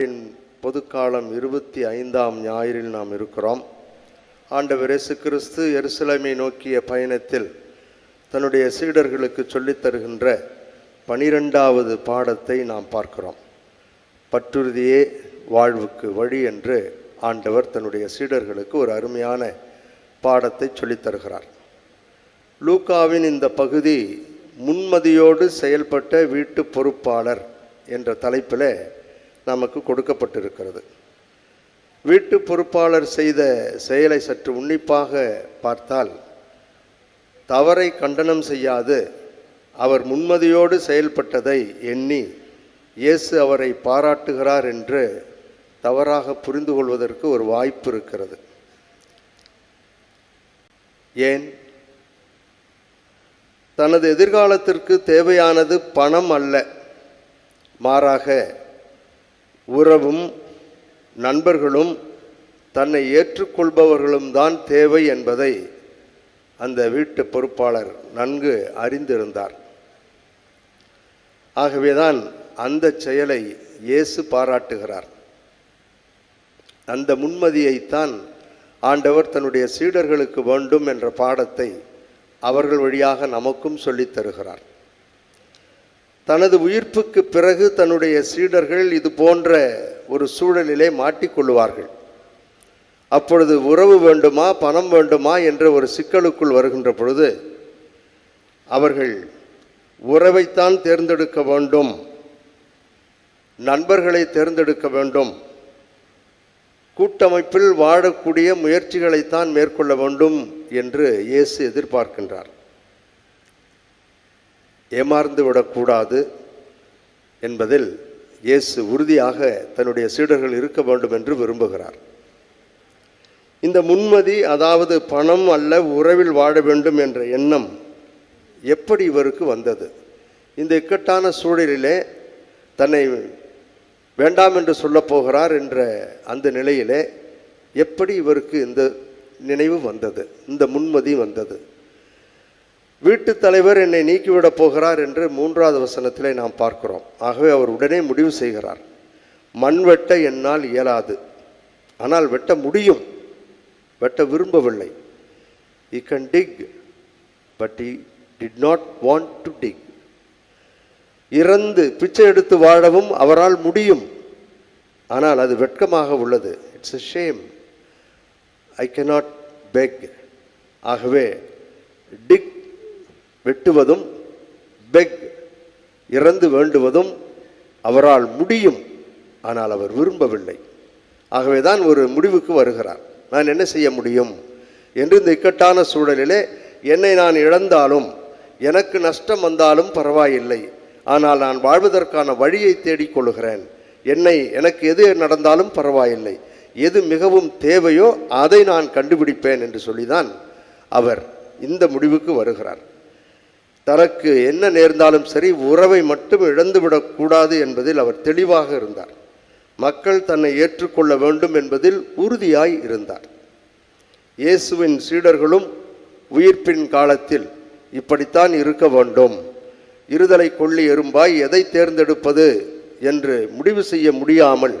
இன் பொதுக்காலம் இருபத்தி ஐந்தாம் ஞாயிறில் நாம் இருக்கிறோம். ஆண்டவர் இயேசு கிறிஸ்து எருசலேமை நோக்கிய பயணத்தில் தன்னுடைய சீடர்களுக்கு சொல்லித் தருகின்ற பனிரெண்டாவது பாடத்தை நாம் பார்க்கிறோம். பற்றுறுதியே வாழ்வுக்கு வழி என்று ஆண்டவர் தன்னுடைய சீடர்களுக்கு ஒரு அருமையான பாடத்தை சொல்லித் தருகிறார். லூக்காவின் இந்த பகுதி முன்மதியோடு செயல்பட்ட வீட்டு பொறுப்பாளர் என்ற தலைப்பில் நமக்கு கொடுக்கப்பட்டிருக்கிறது. வீட்டு பொறுப்பாளர் செய்த செயலை சற்று உன்னிப்பாக பார்த்தால் தவறை கண்டனம் செய்யாது. அவர் முன்மதியோடு செயல்பட்டதை எண்ணி இயேசு அவரை பாராட்டுகிறார் என்று தவறாக புரிந்து கொள்வதற்கு ஒரு வாய்ப்பு இருக்கிறது. ஏன்? தனது எதிர்காலத்திற்கு தேவையானது பணம் அல்ல. மாறாக உறவும் நண்பர்களும் தன்னை ஏற்றுக்கொள்பவர்களும் தான் தேவை என்பதை அந்த வீட்டு பொறுப்பாளர் நன்கு அறிந்திருந்தார். ஆகவேதான் அந்த செயலை இயேசு பாராட்டுகிறார். அந்த முன்மதியைத்தான் ஆண்டவர் தன்னுடைய சீடர்களுக்கு வேண்டும் என்ற பாடத்தை அவர்கள் வழியாக நமக்கும் சொல்லித் தருகிறார். தனது உயிர்ப்புக்கு பிறகு தன்னுடைய சீடர்கள் இது போன்ற ஒரு சூழலிலே மாட்டிக்கொள்வார்கள் அப்பொழுது உறவு வேண்டுமா பணம் வேண்டுமா என்ற ஒரு சிக்கலுக்குள் வருகின்ற பொழுது அவர்கள் உறவைத்தான் தேர்ந்தெடுக்க வேண்டும் நண்பர்களை தேர்ந்தெடுக்க வேண்டும் கூட்டமைப்பில் வாழக்கூடிய முயற்சிகளைத்தான் மேற்கொள்ள வேண்டும் என்று இயேசு எதிர்பார்க்கின்றார். ஏமாந்து விடக்கூடாது என்பதில் இயேசு உறுதியாக தன்னுடைய சீடர்கள் இருக்க வேண்டும் என்று விரும்புகிறார். இந்த முன்மதி அதாவது பணம் அல்ல உறவில் வாழ வேண்டும் என்ற எண்ணம் எப்படி இவருக்கு வந்தது? இந்த இக்கட்டான சூழலிலே தன்னை வேண்டாம் என்று சொல்லப் போகிறார் என்ற அந்த நிலையிலே எப்படி இவருக்கு இந்த நினைவு வந்தது இந்த முன்மதி வந்தது? வீட்டு தலைவர் என்னை நீக்கிவிடப் போகிறார் என்று மூன்றாவது வசனத்திலே நாம் பார்க்கிறோம். ஆகவே அவர் உடனே முடிவு செய்கிறார். மண் வெட்ட என்னால் இயலாது. ஆனால் வெட்ட முடியும். வெட்ட விரும்பவில்லை. He can dig but he did not want to dig இறந்து பிச்சை எடுத்து வாழவும் அவரால் முடியும். ஆனால் அது வெட்கமாக உள்ளது. It's a shame I cannot beg ஆகவே டிக் வெட்டுவதும் பெக் இறந்து வேண்டுவதும் அவரால் முடியும். ஆனால் அவர் விரும்பவில்லை. ஆகவே தான் ஒரு முடிவுக்கு வருகிறார். நான் என்ன செய்ய முடியும்? என்று இந்த இக்கட்டான சூழலிலே என்னை நான் இழந்தாலும் எனக்கு நஷ்டம் வந்தாலும் பரவாயில்லை. ஆனால் நான் வாழ்வதற்கான வழியை தேடிக்கொள்கிறேன் என்னை எனக்கு எது நடந்தாலும் பரவாயில்லை. எது மிகவும் தேவையோ அதை நான் கண்டுபிடிப்பேன் என்று சொல்லிதான் அவர் இந்த முடிவுக்கு வருகிறார். தனக்கு என்ன நேர்ந்தாலும் சரி உறவை மட்டும் இழந்துவிடக்கூடாது என்பதில் அவர் தெளிவாக இருந்தார். மக்கள் தன்னை ஏற்றுக்கொள்ள வேண்டும் என்பதில் உறுதியாய் இருந்தார். இயேசுவின் சீடர்களும் உயிர்ப்பின் காலத்தில் இப்படித்தான் இருக்க வேண்டும். இருதலை கொள்ளி எறும்பாய் எதை தேர்ந்தெடுப்பது என்று முடிவு செய்ய முடியாமல்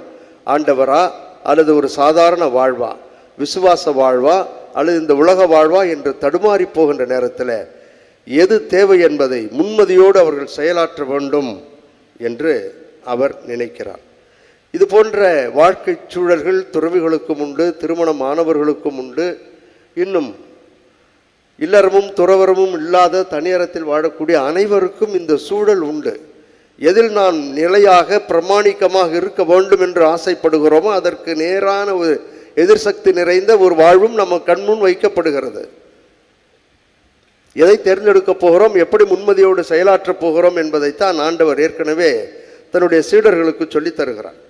ஆண்டவரா அல்லது ஒரு சாதாரண வாழ்வா விசுவாச வாழ்வா அல்லது இந்த உலக வாழ்வா என்று தடுமாறி போகின்ற நேரத்தில் எது தேவை என்பதை முன்மதியோடு அவர்கள் செயலாற்ற வேண்டும் என்று அவர் நினைக்கிறார். இது போன்ற வாழ்க்கை சூழல்கள் துறவிகளுக்கும் உண்டு திருமணம் ஆனவர்களுக்கும் உண்டு. இன்னும் இல்லறமும் துறவரமும் இல்லாத தனியரத்தில் வாழக்கூடிய அனைவருக்கும் இந்த சூழல் உண்டு. எதில் நாம் நிலையாக பிரமாணிக்கமாக இருக்க வேண்டும் என்று ஆசைப்படுகிறோமோ அதற்கு நேரான ஒரு எதிர்சக்தி நிறைந்த ஒரு வாழ்வும் நம்ம கண்முன் வைக்கப்படுகிறது. எதை தேர்ந்தெடுக்கப் போகிறோம் எப்படி முன்மதியோடு செயலாற்றப் போகிறோம் என்பதைத்தான் ஆண்டவர் ஏற்கனவே தன்னுடைய சீடர்களுக்கு சொல்லித் தருகிறார்.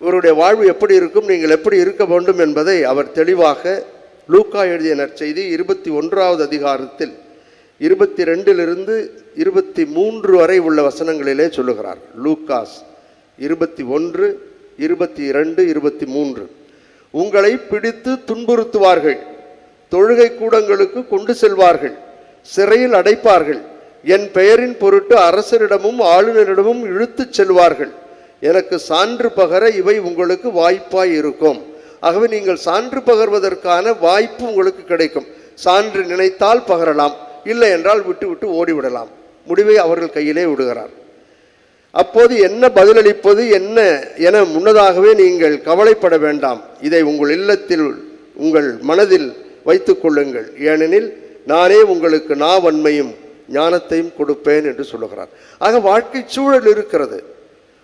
இவருடைய வாழ்வு எப்படி இருக்கும் நீங்கள் எப்படி இருக்க வேண்டும் என்பதை அவர் தெளிவாக லூக்கா எழுதிய நற்செய்தி இருபத்தி ஒன்றாவது அதிகாரத்தில் இருபத்தி ரெண்டிலிருந்து இருபத்தி மூன்று வரை உள்ள வசனங்களிலே சொல்லுகிறார். லூக்காஸ் இருபத்தி ஒன்று இருபத்தி இரண்டு இருபத்தி மூன்று. உங்களை பிடித்து துன்புறுத்துவார்கள். தொழுகை கூடங்களுக்கு கொண்டு செல்வார்கள் சிறையில் அடைப்பார்கள். என் பெயரின் பொருட்டு அரசரிடமும் ஆளுநரிடமும் இழுத்துச் செல்வார்கள். எனக்கு சான்று பகர இவை உங்களுக்கு வாய்ப்பாய் இருக்கும். ஆகவே நீங்கள் சான்று பகர்வதற்கான வாய்ப்பு உங்களுக்கு கிடைக்கும். சான்று நினைத்தால் பகரலாம் இல்லை என்றால் விட்டு விட்டு ஓடிவிடலாம். முடிவை அவர்கள் கையிலே விடுகிறார். அப்போது என்ன பதிலளிப்பது என்ன என முன்னதாகவே நீங்கள் கவலைப்பட வேண்டாம். இதை உங்கள் இல்லத்தில் உங்கள் மனதில் வைத்துக் கொள்ளுங்கள். ஏனெனில் நானே உங்களுக்கு நாவன்மையும் ஞானத்தையும் கொடுப்பேன் என்று சொல்லுகிறார். ஆக வாழ்க்கை சூழல் இருக்கிறது.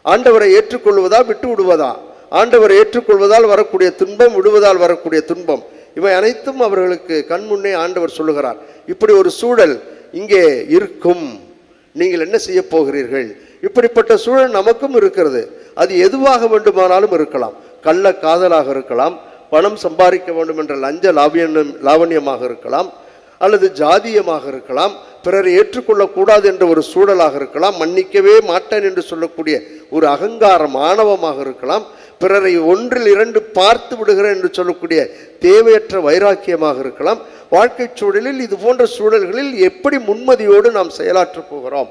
ஆண்டவரை ஏற்றுக்கொள்வதா விட்டு விடுவதா? ஆண்டவரை ஏற்றுக்கொள்வதால் வரக்கூடிய துன்பம் விடுவதால் வரக்கூடிய துன்பம் இவை அனைத்தும் அவர்களுக்கு கண்முன்னே ஆண்டவர் சொல்லுகிறார். இப்படி ஒரு சூழல் இங்கே இருக்கும். நீங்கள் என்ன செய்ய போகிறீர்கள்? இப்படிப்பட்ட சூழல் நமக்கும் இருக்கிறது. அது எதுவாக வேண்டுமானாலும் இருக்கலாம். கள்ள காதலாக இருக்கலாம். பணம் சம்பாதிக்க வேண்டும் என்ற லஞ்ச லாவியம் லாவண்யமாக இருக்கலாம் அல்லது ஜாதியமாக இருக்கலாம் பிறரை ஏற்றுக்கொள்ளக்கூடாது என்ற ஒரு சூழலாக இருக்கலாம் மன்னிக்கவே மாட்டேன் என்று சொல்லக்கூடிய ஒரு அகங்காரம் ஆணவமாக இருக்கலாம் பிறரை ஒன்றில் இரண்டு பார்த்து விடுகிறேன் என்று சொல்லக்கூடிய தேவையற்ற வைராக்கியமாக இருக்கலாம் வாழ்க்கை சூழலில் இது போன்ற சூழல்களில் எப்படி முன்மதியோடு நாம் செயலாற்றப் போகிறோம்?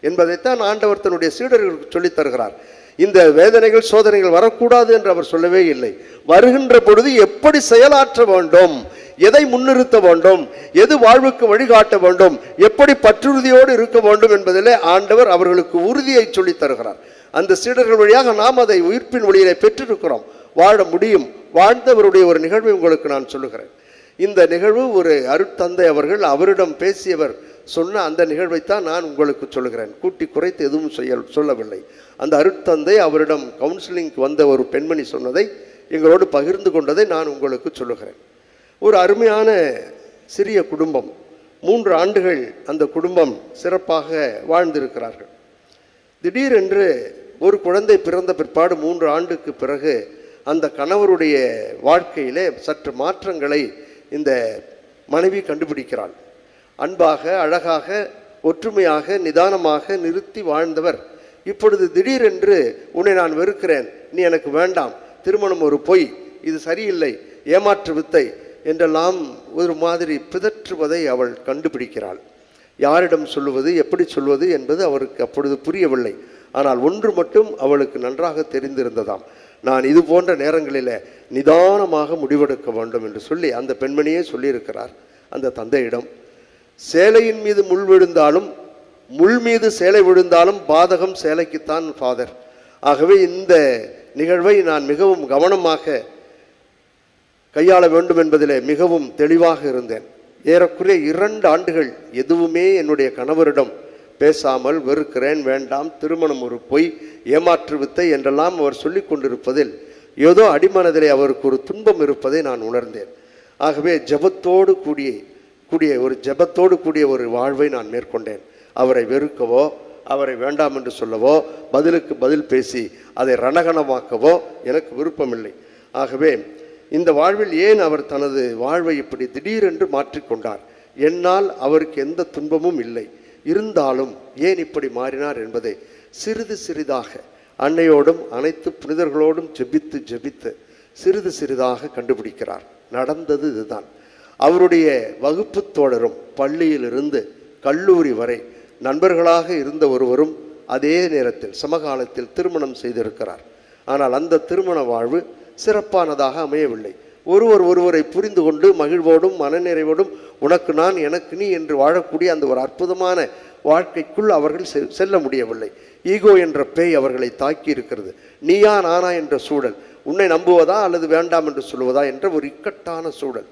என்பதைத்தான் ஆண்டவர் தன்னுடைய சீடர்களுக்கு சொல்லித் தருகிறார். இந்த வேதனைகள் சோதனைகள் வரக்கூடாது என்று அவர் சொல்லவே இல்லை. வருகின்ற பொழுது எப்படி செயலாற்ற வேண்டும்? எதை முன்னிறுத்த வேண்டும்? எது வாழ்வுக்கு வழிகாட்ட வேண்டும்? எப்படி பற்றுறுதியோடு இருக்க வேண்டும் என்பதிலே ஆண்டவர் அவர்களுக்கு உறுதியை சொல்லித் தருகிறார். அந்த சீடர்கள் வழியாக நாம் அதை உயிர்ப்பின் வழியிலே பெற்றிருக்கிறோம். வாழ முடியும். வாழ்ந்தவருடைய ஒரு நிகழ்வை உங்களுக்கு நான் சொல்லுகிறேன். இந்த நிகழ்வு ஒரு அருட்தந்தை அவர்கள் அவரிடம் பேசியவர் சொன்ன அந்த நிகழ்வைத்தான் நான் உங்களுக்கு சொல்லுகிறேன். கூட்டி குறைத்து எதுவும் செய்ய சொல்லவில்லை. அந்த அருட்தந்தை அவரிடம் கவுன்சிலிங்க்கு வந்த ஒரு பெண்மணி சொன்னதை எங்களோடு பகிர்ந்து கொண்டதை நான் உங்களுக்கு சொல்லுகிறேன். ஒரு அருமையான சிறிய குடும்பம். மூன்று ஆண்டுகள் அந்த குடும்பம் சிறப்பாக வாழ்ந்திருக்கிறார்கள். திடீரென்று ஒரு குழந்தை பிறந்த பிற்பாடு மூன்று ஆண்டுக்கு பிறகு அந்த கணவருடைய வாழ்க்கையிலே சற்று மாற்றங்களை இந்த மனைவி கண்டுபிடிக்கிறாள். அன்பாக அழகாக ஒற்றுமையாக நிதானமாக நிறுத்தி வாழ்ந்தவர். இப்பொழுது திடீரென்று உன்னை நான் வெறுக்கிறேன் நீ எனக்கு வேண்டாம் திருமணம் ஒரு பொய் இது சரியில்லை ஏமாற்று வித்தை என்றெல்லாம் ஒரு மாதிரி பிதற்றுவதை அவள் கண்டுபிடிக்கிறாள். யாரிடம் சொல்லுவது எப்படி சொல்வது என்பது அவருக்கு அப்பொழுது புரியவில்லை. ஆனால் ஒன்று மட்டும் அவளுக்கு நன்றாக தெரிந்திருந்ததாம். நான் இது போன்ற நேரங்களில் நிதானமாக முடிவெடுக்க வேண்டும் என்று சொல்லி அந்த பெண்மணியே சொல்லியிருக்கிறார். அந்த தந்தையிடம் சேலையின் மீது முள் விழுந்தாலும் முள் மீது சேலை விழுந்தாலும் பாதகம் சேலைக்குத்தான் ஃபாதர் ஆகவே இந்த நிகழ்வை நான் மிகவும் கவனமாக கையாள வேண்டும் என்பதிலே மிகவும் தெளிவாக இருந்தேன். ஏறக்குறைய இரண்டு ஆண்டுகள் எதுவுமே என்னுடைய கணவரிடம் பேசாமல் வெறுக்கிறேன் வேண்டாம் திருமணம் ஒரு பொய் ஏமாற்று வித்தை என்றெல்லாம் அவர் சொல்லி கொண்டிருப்பதில் ஏதோ அடிமனதிலே அவருக்கு ஒரு துன்பம் இருப்பதை நான் உணர்ந்தேன். ஆகவே ஜெபத்தோடு கூடிய கூடிய ஒரு ஜெபத்தோடு கூடிய ஒரு வாழ்வை நான் மேற்கொண்டேன். அவரை வெறுக்கவோ அவரை வேண்டாம் என்று சொல்லவோ பதிலுக்கு பதில் பேசி அதை ரணகணமாக்கவோ எனக்கு விருப்பமில்லை. ஆகவே இந்த வாழ்வில் ஏன் அவர் தனது வாழ்வை இப்படி திடீரென்று மாற்றிக்கொண்டார் என்னால் அவருக்கு எந்த துன்பமும் இல்லை. இருந்தாலும் ஏன் இப்படி மாறினார் என்பதை சிறிது சிறிதாக அன்னையோடும் அனைத்து புனிதர்களோடும் ஜெபித்து ஜெபித்து சிறிது சிறிதாக கண்டுபிடிக்கிறார். நடந்தது இதுதான். அவருடைய வகுப்பு தோழரும் பள்ளியிலிருந்து கல்லூரி வரை நண்பர்களாக இருந்த ஒருவரும் அதே நேரத்தில் சமகாலத்தில் திருமணம் செய்திருக்கிறார். ஆனால் அந்த திருமண வாழ்வு சிறப்பானதாக அமையவில்லை. ஒருவர் ஒருவரை புரிந்து கொண்டு மகிழ்வோடும் மனநிறைவோடும் உனக்கு நான் எனக்கு நீ என்று வாழக்கூடிய அந்த ஒரு அற்புதமான வாழ்க்கைக்குள் அவர்கள் செ- செல்ல முடியவில்லை. ஈகோ என்ற பேய் அவர்களை தாக்கி இருக்கிறது நீயா நானா என்ற சூழல் உன்னை நம்புவதா அல்லது வேண்டாம் என்று சொல்வதா என்ற ஒரு இக்கட்டான சூழல்.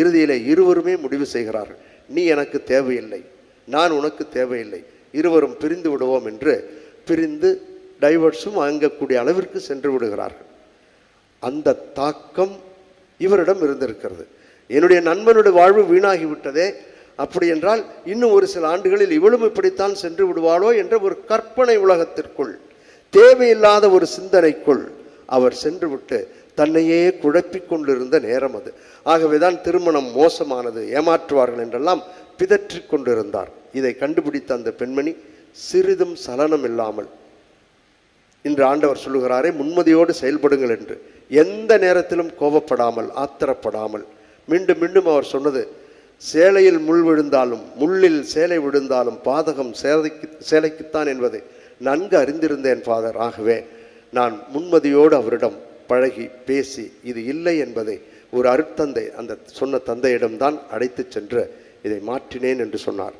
இறுதியில் இருவருமே முடிவு செய்கிறார்கள். நீ எனக்கு தேவையில்லை நான் உனக்கு தேவையில்லை இருவரும் பிரிந்து விடுவோம் என்று பிரிந்து டைவர்ஸும் வாங்கக்கூடிய அளவிற்கு சென்று விடுகிறார்கள். அந்த தாக்கம் இவரிடம் இருந்திருக்கிறது. என்னுடைய நண்பனுடைய வாழ்வு வீணாகிவிட்டதே அப்படி என்றால் இன்னும் ஒரு சில ஆண்டுகளில் இவளும் இப்படித்தான் சென்று விடுவாளோ என்ற ஒரு கற்பனை உலகத்திற்குள் தேவையில்லாத ஒரு சிந்தனைக்குள் அவர் சென்று விட்டு தன்னையே குழப்பிக் கொண்டிருந்த நேரம் அது. ஆகவேதான் திருமணம் மோசமானது ஏமாற்றுவார்கள் என்றெல்லாம் பிதற்றி கொண்டிருந்தார். இதை கண்டுபிடித்த அந்த பெண்மணி சிறிதும் சலனம் இல்லாமல் இன்று ஆண்டவர் சொல்லுகிறாரே முன்மதியோடு செயல்படுங்கள் என்று. எந்த நேரத்திலும் கோபப்படாமல் ஆத்திரப்படாமல். மீண்டும் மீண்டும் அவர் சொன்னது சேலையில் முள் விழுந்தாலும் முள்ளில் சேலை விழுந்தாலும் பாதகம் சேலைக்கு சேலைக்குத்தான் என்பதை நன்கு அறிந்திருந்தேன் ஃபாதர். ஆகவே நான் முன்மதியோடு அவரிடம் பழகி பேசி இது இல்லை என்பதை ஒரு அருட்தந்தை அந்த சொன்ன தந்தையிடம்தான் அழைத்துச் சென்று இதை மாற்றினேன் என்று சொன்னார்.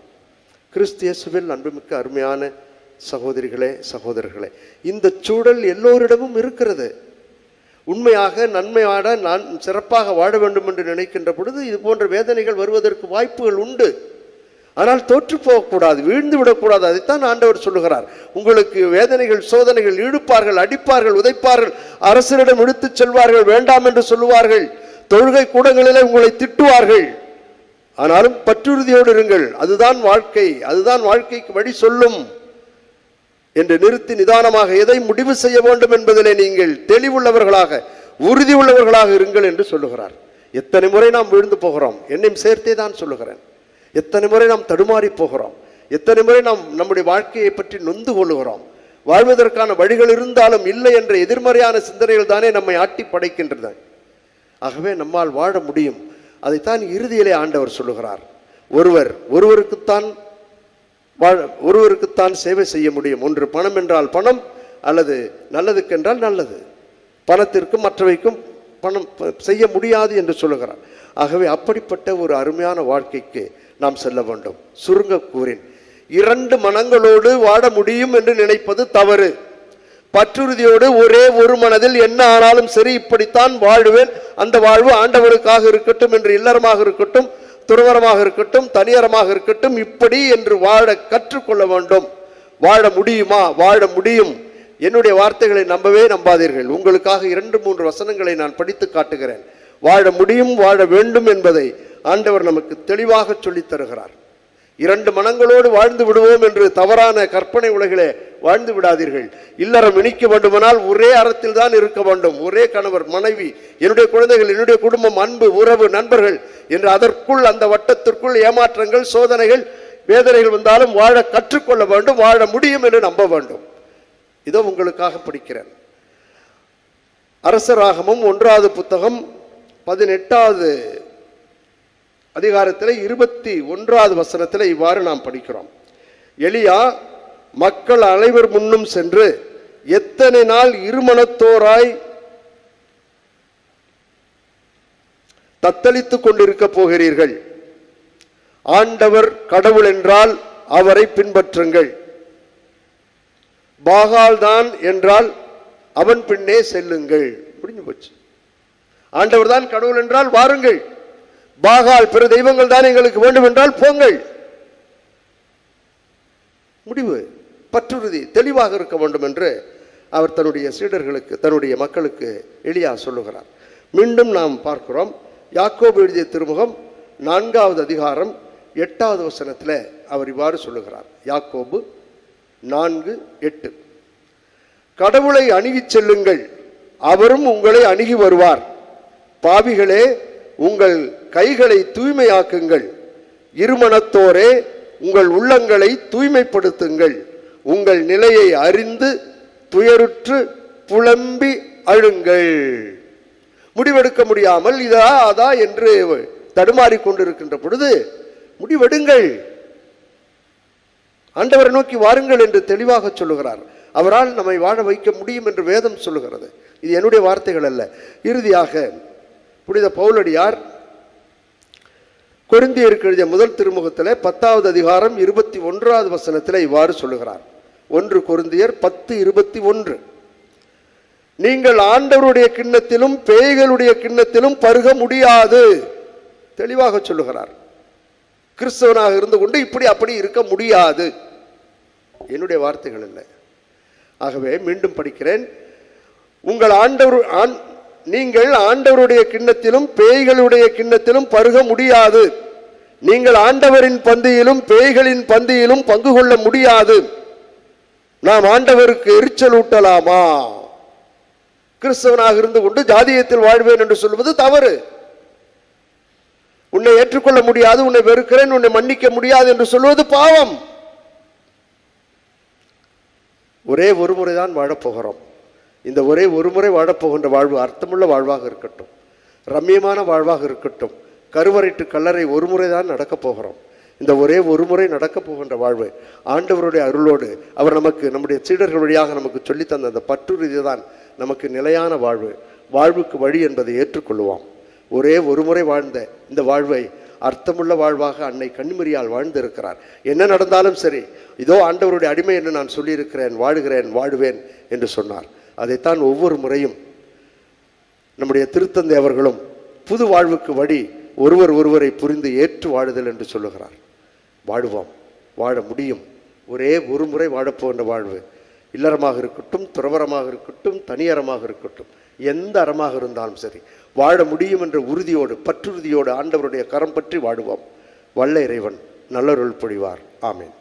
கிறிஸ்தியசுவில் அன்புமிக்க அருமையான சகோதரிகளே சகோதரர்களே இந்த சூழல் எல்லோரிடமும் இருக்கிறது. உண்மையாக நன்மையாட நான் சிறப்பாக வாழ வேண்டும் என்று நினைக்கின்ற பொழுது இது போன்ற வேதனைகள் வருவதற்கு வாய்ப்புகள் உண்டு. ஆனால் தோற்று போகக்கூடாது வீழ்ந்து விடக்கூடாது அதைத்தான் ஆண்டவர் சொல்லுகிறார். உங்களுக்கு வேதனைகள் சோதனைகள் இழுப்பார்கள் அடிப்பார்கள் உதைப்பார்கள் அரசரிடம் இழுத்துச் செல்வார்கள் வேண்டாம் என்று சொல்லுவார்கள். தொழுகை கூடங்களிலே உங்களை திட்டுவார்கள். ஆனாலும் பற்றுறுதியோடு இருங்கள். அதுதான் வாழ்க்கை அதுதான் வாழ்க்கைக்கு வழி சொல்லும் என்று நிறுத்தி நிதானமாக எதை முடிவு செய்ய வேண்டும் என்பதிலே நீங்கள் தெளிவுள்ளவர்களாக உறுதி உள்ளவர்களாக இருங்கள் என்று சொல்லுகிறார். எத்தனை முறை நாம் விழுந்து போகிறோம்? என்னையும் சேர்த்தே தான் சொல்லுகிறேன். எத்தனை முறை நாம் தடுமாறி போகிறோம்? எத்தனை முறை நாம் நம்முடைய வாழ்க்கையை பற்றி நொந்து கொள்ளுகிறோம்? வாழ்வதற்கான வழிகள் இருந்தாலும் இல்லை என்ற எதிர்மறையான சிந்தனைகள் தானே நம்மை ஆட்டி படைக்கின்றன. ஆகவே நம்மால் வாழ முடியும். அதைத்தான் இறுதியிலே ஆண்டவர் சொல்லுகிறார். ஒருவர் ஒருவருக்குத்தான் வாழ ஒருவருக்குத்தான் சேவை செய்ய முடியும். ஒன்று பணம் என்றால் பணம் அல்லது நல்லதுக்கென்றால் நல்லது. பணத்திற்கும் மற்றவைக்கும் பணம் செய்ய முடியாது என்று சொல்லுகிறார். ஆகவே அப்படிப்பட்ட ஒரு அருமையான வாழ்க்கைக்கு நாம் செல்ல வேண்டும். சுருங்க கூறின். இரண்டு மனங்களோடு வாழ முடியும் என்று நினைப்பது தவறு. பற்றுறுதியோடு ஒரே ஒரு மனதில் என்ன ஆனாலும் சரி இப்படித்தான் வாழ்வேன். அந்த வாழ்வு ஆண்டவருக்காக இருக்கட்டும் என்று இல்லறமாக இருக்கட்டும் துறவரமாக இருக்கட்டும் தனியரமாக இருக்கட்டும் இப்படி என்று வாழ கற்றுக்கொள்ள வேண்டும். வாழ முடியுமா? வாழ முடியும். என்னுடைய வார்த்தைகளை நம்பவே நம்பாதீர்கள். உங்களுக்காக இரண்டு மூன்று வசனங்களை நான் படித்து காட்டுகிறேன். வாழ முடியும் வாழ வேண்டும் என்பதை ஆண்டவர் நமக்கு தெளிவாக சொல்லித் தருகிறார். இரண்டு மனங்களோடு வாழ்ந்து விடுவோம் என்று தவறான கற்பனை உலகிலே வாழ்ந்து விடாதீர்கள். இல்லறம் இணைக்க வேண்டுமானால் ஒரே அறத்தில் தான் இருக்க வேண்டும். ஒரே கணவர் மனைவி என்னுடைய குழந்தைகள் என்னுடைய குடும்பம் அன்பு உறவு நண்பர்கள் என்று அதற்குள் அந்த வட்டத்திற்குள் ஏமாற்றங்கள் சோதனைகள் வேதனைகள் வந்தாலும் வாழ கற்றுக்கொள்ள வேண்டும் வாழ முடியும் என்று நம்ப வேண்டும். இதோ உங்களுக்காக படிக்கிறேன். அரசராகமும் ஒன்றாவது புத்தகம் பதினெட்டாவது அதிகாரத்தில் இருபத்தி ஒன்றாவது வசனத்தில் இவ்வாறு நாம் படிக்கிறோம். எலியா மக்கள் அனைவர் முன்னும் சென்று எத்தனை நாள் இருமனத்தோராய் தத்தளித்துக் கொண்டிருக்க போகிறீர்கள்? ஆண்டவர் கடவுள் என்றால் அவரை பின்பற்றுங்கள். பாகால் தான் என்றால் அவன் பின்னே செல்லுங்கள். முடிஞ்சு போச்சு. ஆண்டவர் தான் கடவுள் என்றால் வாருங்கள். பாகால் பிற தெய்வங்கள் தான் எங்களுக்கு வேண்டும் என்றால் போங்கள். முடிவு பற்றுறுதி தெளிவாக இருக்க வேண்டும் என்று அவர் தன்னுடைய சீடர்களுக்கு தன்னுடைய மக்களுக்கு எளியா சொல்லுகிறார். மீண்டும் நாம் பார்க்கிறோம். யாக்கோபு எழுதிய திருமுகம் நான்காவது அதிகாரம் எட்டாவது வசனத்தில் அவர் இவ்வாறு சொல்லுகிறார். யாக்கோபு நான்கு எட்டு. கடவுளை அணுகிச் செல்லுங்கள். அவரும் உங்களை அணுகி வருவார். பாவிகளே உங்கள் கைகளை தூய்மையாக்குங்கள். இருமனத்தோரே உங்கள் உள்ளங்களை தூய்மைப்படுத்துங்கள். உங்கள் நிலையை அறிந்து துயருற்று புலம்பி அழுங்கள். முடிவெடுக்க முடியாமல் இதா அதா என்று தடுமாறி கொண்டிருக்கின்ற பொழுது முடிவெடுங்கள். ஆண்டவரை நோக்கி வாருங்கள் என்று தெளிவாக சொல்லுகிறார். அவரால் நம்மை வாழ வைக்க முடியும் என்று வேதம் சொல்லுகிறது. இது என்னுடைய வார்த்தைகள் அல்ல. இறுதியாக புனித பவுலடியார் கொருந்தியருக்கு எழுதிய முதல் திருமுகத்தில் பத்தாவது அதிகாரம் இருபத்தி ஒன்றாவது வசனத்தில் இவ்வாறு சொல்லுகிறார். ஒன்று கொருந்தியர் பத்து இருபத்தி ஒன்று. நீங்கள் ஆண்டவருடைய கிண்ணத்திலும் பேய்களுடைய கிண்ணத்திலும் பருக முடியாது. தெளிவாக சொல்லுகிறார். கிறிஸ்தவனாக இருந்து கொண்டு இப்படி அப்படி இருக்க முடியாது. என்னுடைய வார்த்தைகள் இல்லை. ஆகவே மீண்டும் படிக்கிறேன். உங்கள் ஆண்டவர் ஆண் நீங்கள் ஆண்டவருடைய கிண்ணத்திலும் பேய்களுடைய கிண்ணத்திலும் பருக முடியாது. நீங்கள் ஆண்டவரின் பந்தியிலும் பேய்களின் பந்தியிலும் பங்கு கொள்ள முடியாது. நாம் ஆண்டவருக்கு எரிச்சல் ஊட்டலாமா? கிறிஸ்தவனாக இருந்து கொண்டு ஜாதியத்தில் வாழ்வேன் என்று சொல்வது தவறு. உன்னை ஏற்றுக்கொள்ள முடியாது உன்னை வெறுக்கிறேன் உன்னை மன்னிக்க முடியாது என்று சொல்வது பாவம். ஒரே ஒரு முறைதான் வாழப்போகிறோம். இந்த ஒரே ஒரு முறை வாழப்போகின்ற வாழ்வு அர்த்தமுள்ள வாழ்வாக இருக்கட்டும். ரம்மியமான வாழ்வாக இருக்கட்டும். கருவறைட்டு கல்லறை ஒரு முறை தான் நடக்கப் போகிறோம். இந்த ஒரே ஒரு முறை நடக்கப் போகின்ற வாழ்வு ஆண்டவருடைய அருளோடு அவர் நமக்கு நம்முடைய சீடர்கள் வழியாக நமக்கு சொல்லித் தந்த அந்த பற்றுறுதி தான் நமக்கு நிலையான வாழ்வு. வாழ்வுக்கு வழி என்பதை ஏற்றுக்கொள்வோம் ஒரே ஒரு முறை வாழ்ந்த இந்த வாழ்வை அர்த்தமுள்ள வாழ்வாக அன்னை கண்மறியால் வாழ்ந்திருக்கிறார். என்ன நடந்தாலும் சரி இதோ ஆண்டவருடைய அடிமை என்று நான் சொல்லியிருக்கிறேன் வாழுகிறேன் வாழுவேன் என்று சொன்னார். அதைத்தான் ஒவ்வொரு முறையும் நம்முடைய திருத்தந்தை அவர்களும் புது வாழ்வுக்கு வழி ஒருவர் ஒருவரை புரிந்து ஏற்று வாழுதல் என்று சொல்லுகிறார். வாழுவோம் வாழ முடியும். ஒரே ஒரு முறை வாழப்போகின்ற வாழ்வு. இல்லறமாக இருக்கட்டும் துறவரமாக இருக்கட்டும் தனியறமாக இருக்கட்டும் எந்த அறமாக இருந்தாலும் சரி வாழ முடியும் என்ற உறுதியோடு பற்றுறுதியோடு ஆண்டவருடைய கரம் பற்றி வாழுவோம். வல்ல இறைவன் நல்லருள் பொழிவார் ஆமேன்.